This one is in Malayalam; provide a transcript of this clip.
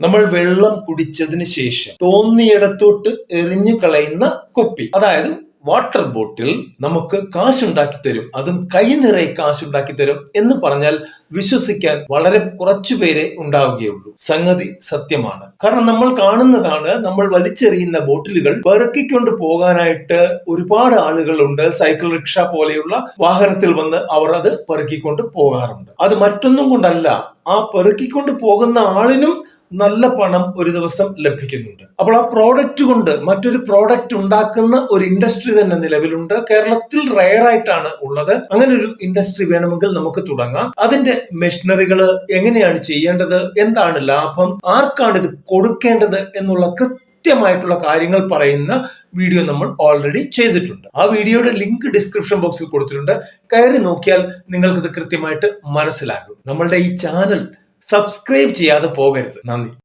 നമ്മൾ വെള്ളം കുടിച്ചതിന് ശേഷം തോന്നിയിടത്തോട്ട് എറിഞ്ഞു കളയുന്ന കുപ്പി. അതായത് വാട്ടർ ബോട്ടിൽ നമുക്ക് കാശുണ്ടാക്കി തരും. അതും കൈ നിറയെ കാശുണ്ടാക്കി തരും എന്ന് പറഞ്ഞാൽ വിശ്വസിക്കാൻ വളരെ കുറച്ചു പേരെ ഉണ്ടാവുകയുള്ളൂ. സംഗതി സത്യമാണ്. കാരണം നമ്മൾ കാണുന്നതാണ് നമ്മൾ വലിച്ചെറിയുന്ന ബോട്ടിലുകൾ പെറുക്കിക്കൊണ്ട് പോകാനായിട്ട് ഒരുപാട് ആളുകളുണ്ട്. സൈക്കിൾ റിക്ഷ പോലെയുള്ള വാഹനത്തിൽ വന്ന് അവർ അത് പെറുക്കിക്കൊണ്ട് പോകാറുണ്ട്. അത് മറ്റൊന്നും കൊണ്ടല്ല. ആ പെറുക്കിക്കൊണ്ട് പോകുന്ന ആളിനും നല്ല പണം ഒരു ദിവസം ലഭിക്കുന്നുണ്ട്. അപ്പോൾ ആ പ്രോഡക്റ്റ് കൊണ്ട് മറ്റൊരു പ്രോഡക്റ്റ് ഉണ്ടാക്കുന്ന ഒരു ഇൻഡസ്ട്രി തന്നെ നിലവിലുണ്ട്. കേരളത്തിൽ റയർ ആയിട്ടാണ് ഉള്ളത്. അങ്ങനെ ഒരു ഇൻഡസ്ട്രി വേണമെങ്കിൽ നമുക്ക് തുടങ്ങാം. അതിന്റെ മെഷീനറികൾ എങ്ങനെയാണ് ചെയ്യേണ്ടത്? എന്താണ് ലാഭം? ആർക്കാണ് ഇത് കൊടുക്കേണ്ടത്? എന്നുള്ള കൃത്യമായിട്ടുള്ള കാര്യങ്ങൾ പറയുന്ന വീഡിയോ നമ്മൾ ഓൾറെഡി ചെയ്തിട്ടുണ്ട്. ആ വീഡിയോയുടെ ലിങ്ക് ഡിസ്ക്രിപ്ഷൻ ബോക്സിൽ കൊടുത്തിട്ടുണ്ട്. കയറി നോക്കിയാൽ നിങ്ങൾക്കിത് കൃത്യമായിട്ട് മനസ്സിലാകും. നമ്മളുടെ ഈ ചാനൽ സബ്സ്ക്രൈബ് ചെയ്യാതെ പോകരുത്. നന്ദി.